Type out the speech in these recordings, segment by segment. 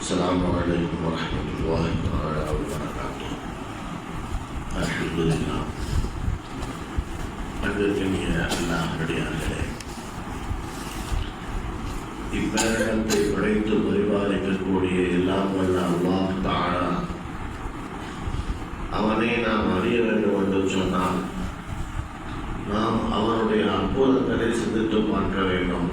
السلام عليكم ورحمة الله تعالى وبركاته الحمد لله அன்பிற்கினிய அல்லாஹடியார்களே இப்பேரகத்தை படைத்து பரிபாலிக்கக்கூடிய எல்லாம் வல்ல அல்லாஹ் தாழா அவனை நாம் அறிய வேண்டும் என்று சொன்னால் நாம் அவனுடைய அற்புதங்களை சிந்தித்து பார்க்க வேண்டும்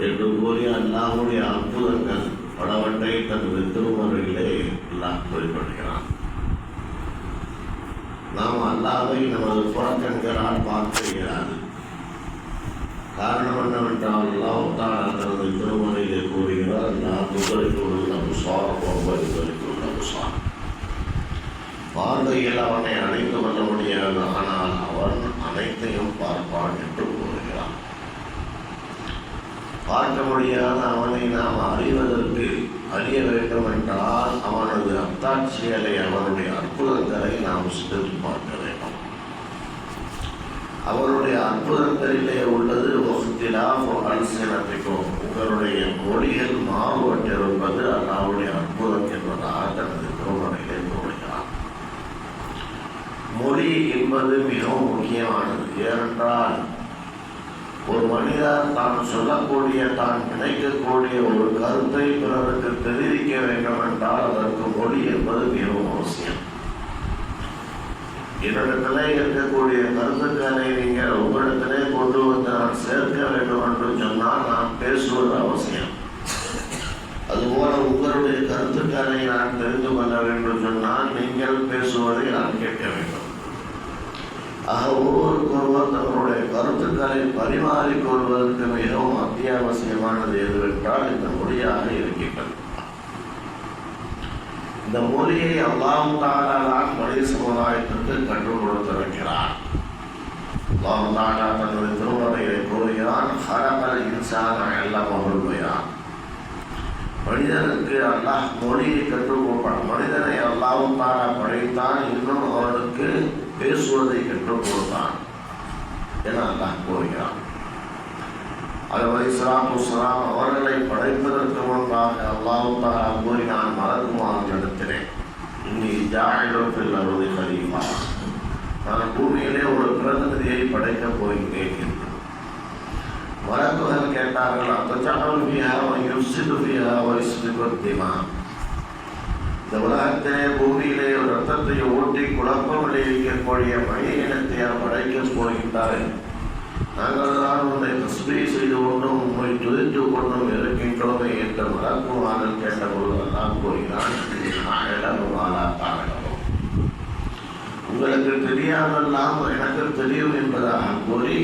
என்று கூறிய அல்லாஹுடைய அற்புதங்கள் பலவற்றை தனது திருமறையிலே அல்லாஹ் குறிப்பிடுகிறான் நாம் அல்லாவை நமது புறக்கண்களால் பார்க்கிறார் காரணம் என்னவென்றால் அல்லாஹ் தான் தனது திருமறையிலே கூறுகிறார் அல்லாஹ் புகழித்துள்ள முசார் உள்ள முசார் பார்வையில் அவனை அணைத்து கொள்ள முடியாது ஆனால் அவன் அனைத்தையும் பார்ப்பான் என்று பார்க்க முடியாத அவனை நாம் அறிவதற்கு அறிய வேண்டும் என்றால் அவனது அத்தாட்சியலை அவனுடைய அற்புதங்களை நாம் சிந்தித்து பார்க்க வேண்டும். அவருடைய அற்புதங்களிலே உள்ளது வகுத்திலா அல்சினத்திற்கும் உங்களுடைய மொழிகள் மாறுபட்டிருப்பது அல்லாவுடைய அற்புதம் என்பதாக தனது திருமணையிலே கூறுகிறார். மொழி என்பது மிகவும் முக்கியமானது. ஏனென்றால் ஒரு மனிதர் தான் சொல்லக்கூடிய தான் நினைக்கக்கூடிய ஒரு கருத்தை பிறருக்கு தெரிவிக்க வேண்டும் என்றால் அதற்கு மொழி என்பது மிகவும் அவசியம். என்னிடத்திலே இருக்கக்கூடிய கருத்துக்களை நீங்கள் உங்களிடத்திலே கொண்டு வந்து நான் சேர்க்க வேண்டும் என்று சொன்னால் நான் பேசுவது அவசியம். அதுபோல உங்களுடைய கருத்துக்களை நான் தெரிந்து கொள்ள வேண்டும் சொன்னால் நீங்கள் பேசுவதை நான் கேட்க வேண்டும். ஆக ஒருவருக்கொருவர் தங்களுடைய கருத்துக்களை பரிமாறிக்கொள்வதற்கு மிகவும் அத்தியாவசியமானது எதுவென்றால் இந்த மொழியாக இருக்கின்றது. இந்த மொழியை அல்லாம் தாலாதான் மனித சமுதாயத்திற்கு கற்றுக் கொடுத்திருக்கிறார். அல்லாம் தானா தன்னுடைய திருமறையை கூறுகிறான் ஹரமல் இன்சான எல்லாம் அமர்வுகிறான் மனிதனுக்கு அல்லாஹ் மொழியை கற்றுக் கொடுப்பான். மனிதனை அல்லாவும் தானா படைத்தான் இன்னும் அவனுக்கு பேசுவதை கற்றுக்கொடுத்தான். என அல்லாஹ் கூறுகிறான். அதுவரை இஸ்லாம் இஸ்லாம் அவர்களை படைப்பதற்கு முன்பாக அல்லாஹு தாலா கூறினான் மலக்குமான் இடத்திலே இன்னி ஜாயிலோப்பில் அருளை கலீஃபா நான் பூமியிலே ஒரு பிரதிநிதியை படைக்கப் போகிறேன் என்று. மலக்குகள் கேட்டார்கள் அத்தச்சாமல் ஃபியா யுஸ்ஸிது ஃபியா வயசுக்கு திமா இந்த உலகத்திலே பூமியிலே ஒரு ரத்தத்தை ஊட்டி குழப்பம் விளைவிக்கக்கூடிய மனித இனத்தை படைக்கப் போகின்றார்கள் நாங்கள் தான் உன்னை தஸ்மீ செய்து கொண்டும் உண்மை துதித்து கொண்டும் இருக்கின்றோமே என்ற மலக்குமாரன் கேட்டபொழுது எல்லாம் கூறினான் உங்களுக்கு தெரியாதெல்லாம் எனக்கு தெரியும் என்பதாக கூறி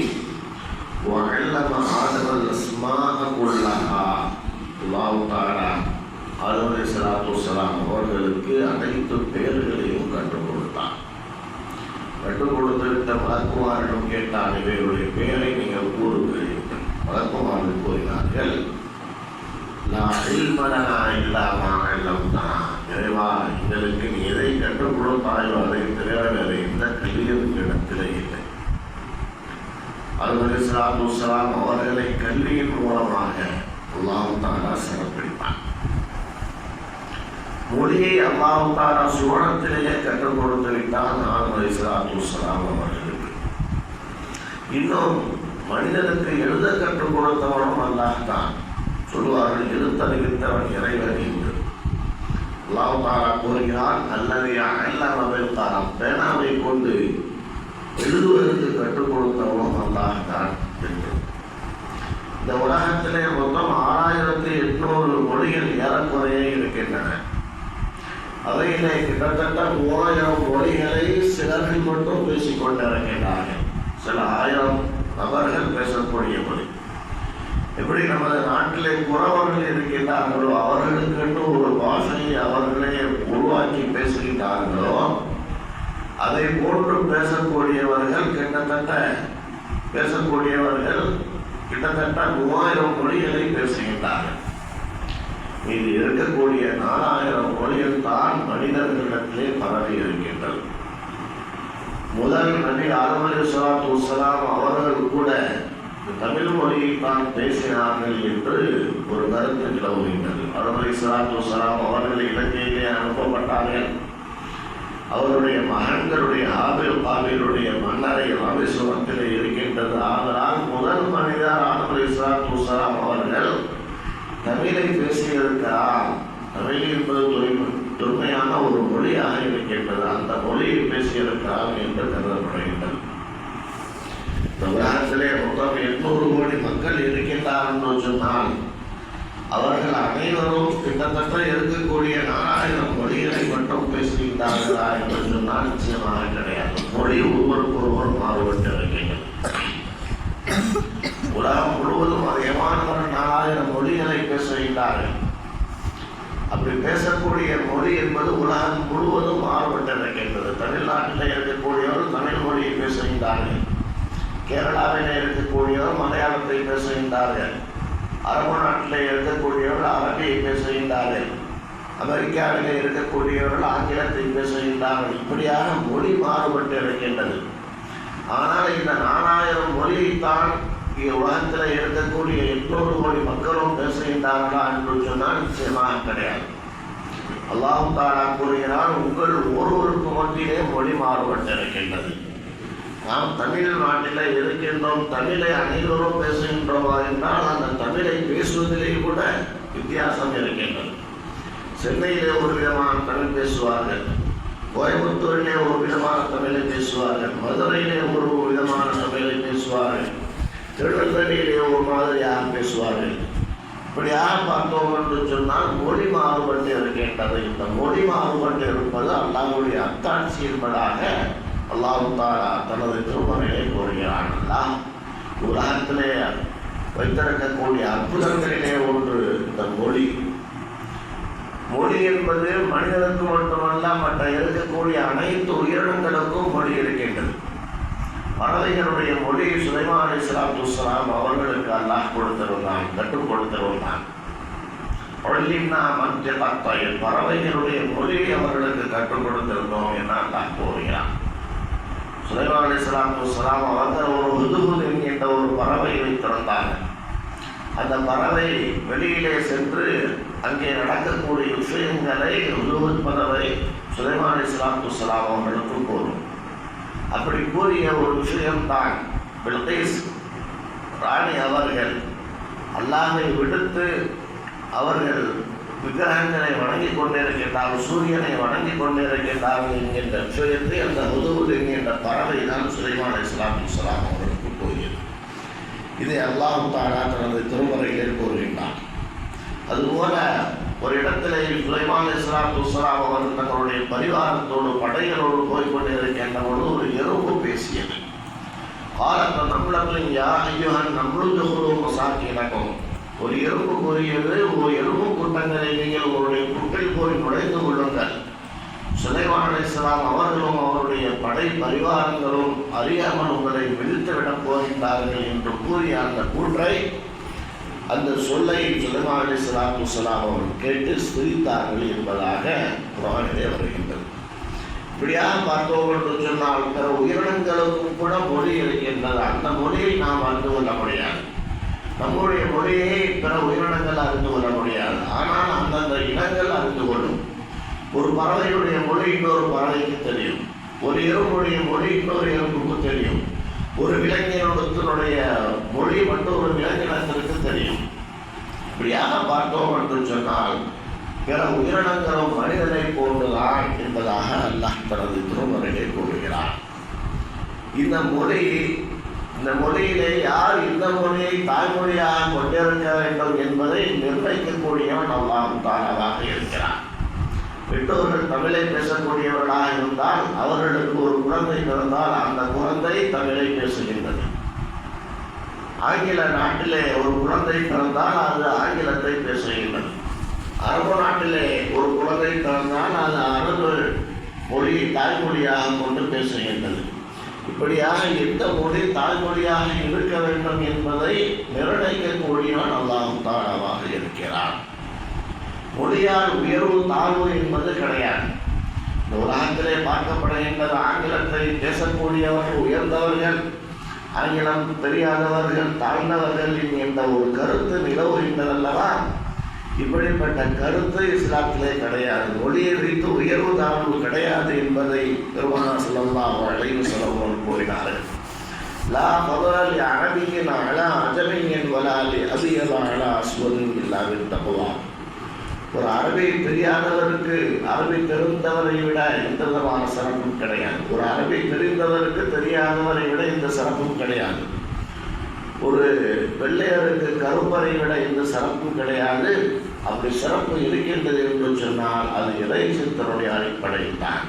وعلم آدم الأسماء كلها الله تعالى ஆதம் சலாத்து சலாம் அவர்களுக்கு அனைத்து பெயர்களையும் கற்றுக் கொடுத்தான். கற்றுக் கொடுத்திருந்த மலக்குமாரிடம் கேட்டான் இவைகளுடைய பெயரை நீங்கள் கூறுகிறீர்கள் மலக்குமார்கள் கூறினார்கள் நான் இல்மனா இல்லாமா தான் இறைவா எங்களுக்கு நீ எதை கற்றுக் கொடுத்தாயோ அதை தவிர வேறு எந்த கல்வியும் இடத்திலே இல்லை. அது அலிஸ்லாத்து அவர்களை கல்வியின் மூலமாக அல்லாஹ் தாலா சிறப்பு மொழியை அல்லாஹ் சுவனத்திலேயே கற்றுக் கொடுத்து விட்டான் நான் அலிஸ்லாத்து வஸ்ஸலாம் அவர்களுக்கு இன்னும் மனிதனுக்கு எழுத கற்றுக் கொடுத்தவனும் அல்லாஹ் தான். எழுத்தறிவித்தவன் இறைவன் என்று. அல்லாஹ் தாரா கூறுகிறான் அல்லது அல்லாமல் தாரா பேனாவை கொண்டு எழுதுவதற்கு கற்றுக் கொடுத்தவனும் அல்லாஹ் தான் என்று. இந்த உலகத்திலே மொத்தம் ஆறாயிரத்தி எட்நூறு மொழிகள் ஏறக்குறைய இருக்கின்றன. அவையிலே கிட்டத்தட்ட மூவாயிரம் மொழிகளை சிலர்கள் மட்டும் பேசிக் கொண்டிருக்கின்றார்கள் சில ஆயிரம் நபர்கள் பேசக்கூடிய மொழி. எப்படி நமது நாட்டிலே குறவர்கள் இருக்கின்றார்களோ அவர்களுக்கென்று ஒரு பாஷையை அவர்களே உருவாக்கி பேசுகின்றார்களோ அதை போன்று பேசக்கூடியவர்கள் கிட்டத்தட்ட பேசக்கூடியவர்கள் கிட்டத்தட்ட மூவாயிரம் மொழிகளை பேசுகின்றார்கள். இது இருக்கக்கூடிய நாலாயிரம் மொழிகள் தான் மனிதர்களிடத்திலே பரவி இருக்கின்றது. முதல் நபி ஆதம் சலாத்து வசலாம் அவர்கள் கூட இந்த தமிழ் மொழியை தான் பேசினார்கள் என்று ஒரு கருத்து நிலவுகின்றது அருமலை சலாத்து சலாம் அவர்கள் இலங்கையிலே அனுப்பப்பட்டார்கள். அவருடைய மகன்களுடைய ஆபில் பாபிலுடைய மன்னரை ராமேஸ்வரத்திலே இருக்கின்றது. ஆதலால் முதல் மனிதர் ஆனவரை சலாத்து சலாம் அவர்கள் தமிழை பேசியிருக்கிறார். தமிழ் என்பது தொழில் தொன்மையான ஒரு மொழியாக இருக்கின்றது அந்த மொழியை பேசியிருக்கிறார் என்று கருதப்படுகின்றது. இந்த உலகத்திலே மொத்தம் எண்ணூறு கோடி மக்கள் இருக்கின்றார் என்று சொன்னால் அவர்கள் அனைவரும் கிட்டத்தட்ட இருக்கக்கூடிய நாலாயிரம் மொழிகளை மட்டும் பேசுகின்றார்களா என்று சொன்னால் நிச்சயமாக கிடையாது. மொழி ஒருவருக்கு ஒருவர் மாறுபட்டு இருக்கின்றது உலகம் முழுவதும் பேசுகின்றார்கள் அப்படி பேசக்கூடிய மொழி என்பது உலகம் முழுவதும் மாறுபட்டு இருக்கின்றது தமிழ்நாட்டில் இருக்கக்கூடியவர் தமிழ் மொழியை பேசுகின்றார்கள். கேரளாவில் இருக்கக்கூடியவர் மலையாளத்தை பேசுகின்றார்கள். அரபு நாட்டில் இருக்கக்கூடியவர்கள் அரபியை பேசுகின்றார்கள். அமெரிக்காவில் இருக்கக்கூடியவர்கள் ஆங்கிலத்தை பேசுகின்றார்கள். இப்படியாக மொழி மாறுபட்டு இருக்கின்றது. ஆனால் இந்த நாலாயிரம் மொழியைத்தான் இங்கே உலகத்தில் இருக்கக்கூடிய எண்ணூறு கோடி மக்களும் பேசுகின்றார்களா என்று சொன்னால் நிச்சயமாக கிடையாது. அல்லாஹு தாரா கூறுகிறான் உங்கள் ஒருவருக்கு மத்தியிலே மொழி மாறுபட்டிருக்கின்றது. நாம் தமிழ் நாட்டில் இருக்கின்றோம் தமிழை அனைவரும் பேசுகின்றோமா என்றால் அந்த தமிழை பேசுவதிலே கூட வித்தியாசம் இருக்கின்றது. சென்னையிலே ஒரு விதமான தமிழ் பேசுவார்கள் கோயம்புத்தூரிலே ஒரு விதமான தமிழை பேசுவார்கள் மதுரையிலே ஒரு விதமான தமிழை பேசுவார்கள். திருநெல்வேலியிலே ஒரு மாதிரியாக பேசுவார்கள்? இப்படியாக பார்த்தோம் என்று சொன்னால் மொழி மாறுபட்டு இருக்கின்றது. இந்த மொழி மாறுபட்டு இருப்பது அல்லாவுடைய அத்தாட்சியின்படாக அல்லாஹு தாலா தனது திருமறையை கூறுகிறான். அல்லாஹ் உலகத்திலே வைத்திருக்கக்கூடிய அற்புதங்களிலே ஒன்று இந்த மொழி. மொழி என்பது மனிதனுக்கு மட்டுமல்ல மற்ற இருக்கக்கூடிய அனைத்து உயிரினங்களுக்கும் மொழி இருக்கின்றது. பறவைகளுடைய மொழி சுலைமான் அலி சலாத்து வலாம் அவர்களுக்கு அல்லாஹ் கொடுத்திருந்தான் கற்றுக் கொடுத்திருந்தான். பறவைகளுடைய மொழியை அவர்களுக்கு கற்றுக் கொடுத்திருந்தோம் என அல்லாஹ் கூறுகிறான். சுலைமான் அலி சலாத்து வலாம் அவர்கள் ஒரு ஹுதுகுல் என்கின்ற ஒரு பறவை வைத்திருந்தாங்க. அந்த பறவை வெளியிலே சென்று அங்கே நடக்கக்கூடிய விஷயங்களை ஹுதுகுல் பறவை சுலைமான் அலி சலாத்து வலாம் அவர்களுக்கு கூறும். அப்படி கூறிய ஒரு விஷயம்தான் பில்கைஸ் ராணி அவர்கள் அல்லாஹை விடுத்து அவர்கள் விக்கிரகங்களை வணங்கிக் கொண்டிருக்கின்றார்கள் சூரியனை வணங்கிக் கொண்டிருக்கின்றார்கள் என்கின்ற விஷயத்தை அந்த உதவுது என்கின்ற பறவை தான் சுலைமான் இஸ்லாம் இஸ்லாம் அவர்களுக்கு கூறியது. இதை அல்லாஹு தாலா தனது திருமறையிலே கூறுகின்றான் அதுபோல ஒரு இடத்துல சுலைமான் இஸ்லாம் துஸ்லாம் அவர்கள் தங்களுடைய பரிவாரத்தோடு படைகளோடு போய் கொண்டிருக்கின்ற பொழுது ஒரு எறும்பு பேசியது. காலத்த நம்மளங்களின் யா நம்மளும் நம்மளுக்கு சாக்கினக்கும் ஒரு எறும்பு கூறியது ஒரு எறும்பு கூட்டங்களை நீங்கள் உங்களுடைய குட்டில் போய் நுழைந்து கொள்ளுங்கள். சுலைமான் இஸ்லாம் அவர்களும் அவருடைய படை பரிவாரங்களும் அறியாமல் உங்களை விழுத்து விடப் போகின்றார்கள் என்று கூறிய அந்த கூற்றை அந்த சொல்லை சுலைமான் அலி சலாத்து அவர்கள் கேட்டு சிரித்தார்கள் என்பதாக குரானிலே வருகின்றது. இப்படியாக பார்த்தோம் என்று சொன்னால் பிற உயிரினங்களுக்கும் கூட மொழி இருக்கின்றது. அந்த மொழியை நாம் அறிந்து கொள்ள முடியாது. நம்முடைய மொழியை பிற உயிரினங்கள் அறிந்து கொள்ள முடியாது. ஆனால் அந்தந்த இனங்கள் அறிந்து கொள்ளும். ஒரு பறவையுடைய மொழி இன்னொரு பறவைக்கு தெரியும். ஒரு எறும்புடைய மொழி இன்னொரு எறும்புக்கு தெரியும். ஒரு இளைஞனுடைய மொழி மட்டும் ஒரு விலங்கினத்திற்கு தெரியும். இப்படியாக பார்த்தோம் என்று சொன்னால் பிற உயிரினங்களும் மனிதனை போன்றுதான் என்பதாக அல்லாஹ் தனது திருமறையை கூறுகிறார் இந்த மொழி இந்த மொழியிலே யார் இந்த மொழியை தாய்மொழியாக கொண்டிருக்க வேண்டும் என்பதை நிர்ணயிக்கக்கூடியவன் அல்லாஹ் தானதாக இருக்கிறார் பெற்றோர்கள் தமிழை பேசக்கூடியவர்களாக இருந்தால் அவர்களுக்கு ஒரு குழந்தை பிறந்தால் அந்த குழந்தை தமிழை பேசுகின்றது. ஆங்கில நாட்டிலே ஒரு குழந்தை பிறந்தால் அது ஆங்கிலத்தை பேசுகின்றது. அரபு நாட்டிலே ஒரு குழந்தை பிறந்தால் அது அரபு மொழியை தாய்மொழியாக கொண்டு பேசுகின்றது. இப்படியாக எந்த மொழி தாய்மொழியாக இருக்க வேண்டும் என்பதை நிர்ணயிக்கக்கூடியவன் அல்லாஹ் தாராவாக இருக்கிறான். மொழியால் உயர்வு தாழ்வு என்பது கிடையாது. இந்த உலகத்திலே பார்க்கப்படுகின்றது ஆங்கிலத்தை பேசக்கூடியவர்கள் உயர்ந்தவர்கள் ஆங்கிலம் தெரியாதவர்கள் தாழ்ந்தவர்கள் என்ற ஒரு கருத்து நிலவுகின்றதல்லவா இப்படிப்பட்ட கருத்து இஸ்லாத்திலே கிடையாது. மொழியை வைத்து உயர்வு தாழ்வு கிடையாது என்பதை பெருமானா சொல்லலாம் அழைவு செலவுகள் கூறினார்கள். லா பவலி அரபியின் அழா அஜமியின் வலாலி அபியலா அழா அஸ்வதின் இல்லாவின் தப்புவா ஒரு அரபி தெரியாதவருக்கு அரபி தெரிந்தவரை விட எந்த விதமான சிறப்பும் கிடையாது. ஒரு அரபி தெரிந்தவருக்கு தெரியாதவரை விட இந்த சிறப்பும் கிடையாது. ஒரு வெள்ளையருக்கு கருப்பரை விட இந்த சிறப்பும் கிடையாது. அப்படி சிறப்பு இருக்கின்றது என்று சொன்னால் அது இறைச்சத்தினுடைய அடிப்படையில் தான்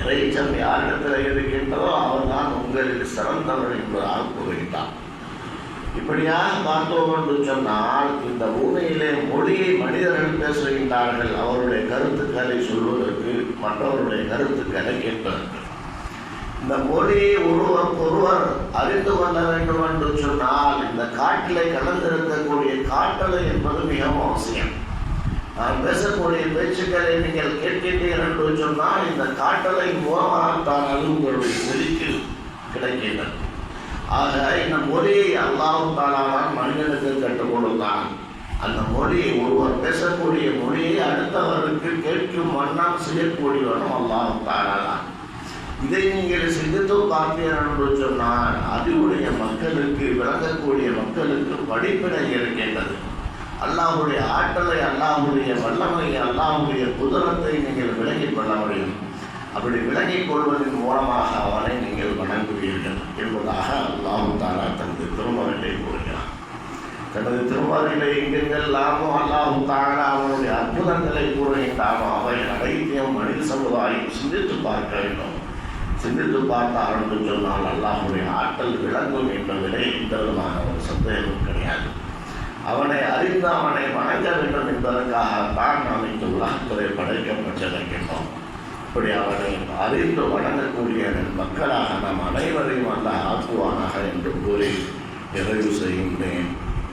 இறைச்சம் யாரிடத்தில் இருக்கின்றதோ அவர்தான் உங்களில் சிறந்தவர் என்பதாக கூறுகின்றார் இப்படியாக பார்த்தோம் என்று சொன்னால் இந்த பூமியிலே மொழியை மனிதர்கள் பேசுகின்றார்கள். அவருடைய கருத்துக்களை சொல்வதற்கு மற்றவருடைய கருத்துக்களை கேட்பதற்கு. இந்த மொழியை ஒருவர் ஒருவர் அறிந்து கொள்ள வேண்டும் என்று சொன்னால் இந்த காட்டிலே கலந்திருக்கக்கூடிய காட்டலை என்பது மிகவும் அவசியம். நான் பேசக்கூடிய பேச்சுக்களை நீங்கள் கேட்கின்றீர்கள் என்று சொன்னால் இந்த காட்டலை மூலமாகத்தான் அது உங்களுடைய செதிக்கு கிடைக்கின்றது. ஆக இந்த மொழியை அல்லாவும் தாலாதான் மனிதனுக்கு கற்றுக் கொடுத்தான். அந்த மொழியை ஒருவர் பேசக்கூடிய மொழியை அடுத்தவருக்கு கேட்கும் வண்ணம் செய்யக்கூடியவனும் அல்லாவும் தாலாதான் இதை நீங்கள் சிந்தித்து பார்த்தீர்கள் என்று சொன்னால் அதுவுடைய மக்களுக்கு விளங்கக்கூடிய மக்களுக்கு படிப்பினை இருக்கின்றது. அல்லாஹுடைய ஆற்றலை அல்லாஹுடைய வல்லமை அல்லாஹுடைய குதிரத்தை நீங்கள் விளங்கிக் கொள்ள முடியும். அப்படி விளங்கிக் கொள்வதன் மூலமாக அவனை நீங்கள் வணங்குவீர்கள் என்பதாக அல்லாஹு தாலா தனது திருமறையிலே கூறுகிறான் தனது திருமறையிலே எங்கெங்கெல்லாமோ அல்லாஹு தாலா அவனுடைய அற்புதங்களை கூறுகின்றானோ அவை அனைத்தையும் மனித சமுதாயம் சிந்தித்து பார்க்க வேண்டும். சிந்தித்து பார்த்தால் என்று சொன்னால் அல்லாஹுடைய ஆற்றல் விளங்கும் என்பதிலே எந்த விதமான ஒரு சந்தேகம் கிடையாது. அவனை அறிந்து அவனை வணங்க வேண்டும் என்பதற்காகத்தான் நாம் இந்த உலகத்திலே படைக்கப்பட்டிருக்கின்றோம். இப்படி அவனை அறிந்து வணங்கக்கூடிய மக்களாக நாம் அனைவரையும் அல்ல ஆக்குவானாக என்று கூறி நிறைவு செய்கின்றேன்.